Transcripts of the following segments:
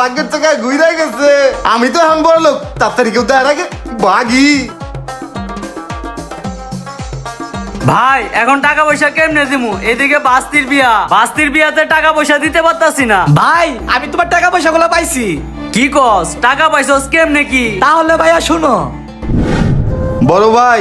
ভাগ্যের চাকায় ঘুরে গেছে। আমি তো এখন বড় লোক তাড়াতাড়ি কেউ দেয় আগে বাগি ভাই এখন টাকা পয়সা কেমনে দিমু? এদিকে বাস্তির বিয়া। বাস্তির বিয়াতে টাকা পয়সা দিতে পারতাছি না। ভাই আমি তোমার টাকা পয়সা গুলো পাইছি। কি কস? টাকা পাইছস কেমনে কি? তাহলে ভাইয়া শুনো। বড় ভাই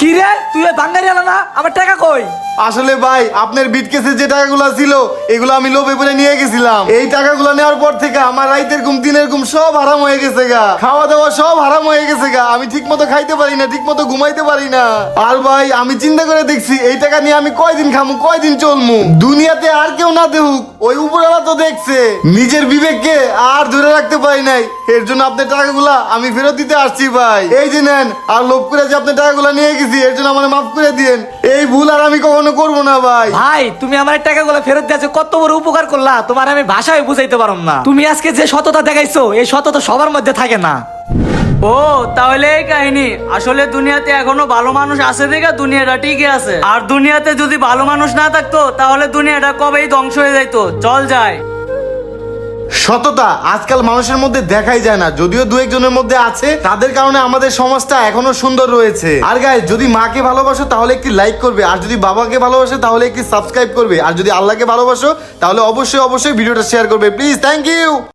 কি রে? তুই ওই বাঙ্গারি না? আমার টাকা কই? আসলে ভাই, আপনার বিটকেসে যে টাকাগুলো ছিল, এগুলো আমি লোভে পড়ে নিয়ে গেছিলাম। এই টাকাগুলো নেওয়ার পর থেকে আমার রাইতের ঘুম, দিনের ঘুম সব হারাম হয়ে গেছে গা। খাওয়া দাওয়া সব হারাম হয়ে গেছে গা। আমি ঠিক মতো খাইতে পারি না ঠিক মতো ঘুমাইতে পারি না। আর ভাই, আমি চিন্তা করে দেখছি, এই টাকা নিয়ে আমি কয়দিন খামু, কয়দিন চলমু? দুনিয়াতে আর কেউ না দেহুক ওই উপরওয়ালা তো দেখছে। নিজের বিবেককে আর ধরে রাখতে পারি নাই। এর জন্য আপনার টাকাগুলা আমি ফেরত দিতে আসছি ভাই। এই যে নেন, আর লোভ করে যে আপনার টাকাগুলা নিয়ে গেছি এর জন্য আমার মাফ করে দিয়েন। এই ভুল আর আমি কখনো করব না ভাই। ভাই তুমি আমার টাকা গুলো ফেরত দিয়েছ কত বড় উপকার করলা তোমার আমি ভাষায় বুঝাইতে পারম না। তুমি আজকে যে সততা দেখাইছো এই সততা সবার মধ্যে থাকে না। ও তাহলে এই কাহিনী আসলে দুনিয়াতে এখনও ভালো মানুষ আছে দেখে দুনিয়াটা টিকে আছে। আর দুনিয়াতে যদি ভালো মানুষ না থাকতো তাহলে দুনিয়াটা কবেই ধ্বংস হয়ে যাইতো। চল যায় সততা আজকাল মানুষের মধ্যে দেখাই যায় না। যদিও দু একজনের মধ্যে আছে, তাদের কারণে আমাদের সমাজটা এখনও সুন্দর রয়েছে। আর গায়ে যদি মাকে ভালোবাসো, তাহলে একটি লাইক করবে। আর যদি বাবাকে ভালোবাসো, তাহলে একটি সাবস্ক্রাইব করবে। আর যদি আল্লাহকে ভালোবাসো, তাহলে অবশ্যই অবশ্যই ভিডিওটা শেয়ার করবে। Please thank you